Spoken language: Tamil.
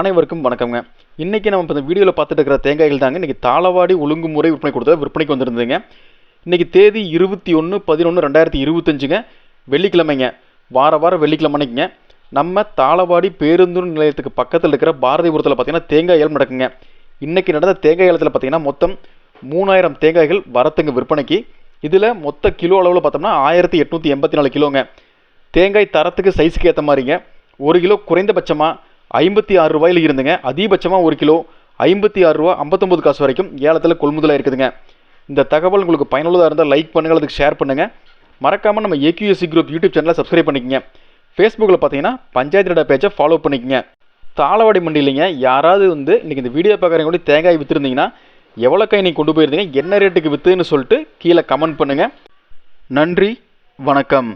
அனைவருக்கும் வணக்கங்க இன்றைக்கி நம்ம இப்போ இந்த வீடியோவில் பார்த்துட்டு இருக்கிற தேங்காய்கள் தாங்க இன்றைக்கி தாளவாடி ஒழுங்குமுறை விற்பனை கொடுத்தது விற்பனைக்கு வந்திருந்ததுங்க. இன்றைக்கி தேதி இருபத்தி ஒன்று பதினொன்று ரெண்டாயிரத்தி இருபத்தஞ்சுங்க. வெள்ளிக்கிழமைங்க. வார வாரம் வெள்ளிக்கிழமைக்குங்க நம்ம தாளவாடி பேருந்து நிலையத்துக்கு பக்கத்தில் இருக்கிற பாரதிபுரத்தில் பார்த்தீங்கன்னா தேங்காய் ஏலம் நடக்குங்க. இன்றைக்கி நடந்த தேங்காய் ஏலத்தில் பார்த்திங்கன்னா மொத்தம் மூணாயிரம் தேங்காய்கள் வரத்துங்க விற்பனைக்கு. இதில் மொத்த கிலோ அளவில் பார்த்தோம்னா ஆயிரத்தி எட்நூற்றி எண்பத்தி நாலு கிலோங்க. தேங்காய் தரத்துக்கு சைஸுக்கு ஏற்ற மாதிரிங்க. ஒரு கிலோ குறைந்தபட்சமாக ஐம்பத்தி ஆறு ரூபாயில் இருந்துங்க. அதிகபட்சமாக ஒரு கிலோ ஐம்பத்தி ஆறு ரூபா ஐம்பத்தொம்பது காசு வரைக்கும் ஏலத்தில் கொள்முதலாக இருக்குதுங்க. இந்த தகவல் உங்களுக்கு பயனுள்ளதாக இருந்தால் லைக் பண்ணுங்கள் அதுக்கு ஷேர் பண்ணுங்கள் மறக்காமல் நம்ம ஏக்யூஎஸ்சி குரூப் யூடியூப் சேனலை சப்ஸ்கிரைப் பண்ணிக்கங்க. ஃபேஸ்புக்கில் பார்த்தீங்கன்னா பஞ்சாயத்து டேட்டா பேஜை ஃபாலோ பண்ணிக்கங்க. தாளவாடி மண்டியிலைங்க யாராவது வந்து இன்றைக்கி இந்த வீடியோ பார்க்குறவங்க கூட தேங்காய் விற்றுருந்தீங்கன்னா எவ்வளோ காய் நீங்கள் கொண்டு போயிருந்தீங்க என்ன ரேட்டுக்கு விற்றுன்னு சொல்லிட்டு கீழே கமெண்ட் பண்ணுங்கள் நன்றி வணக்கம்.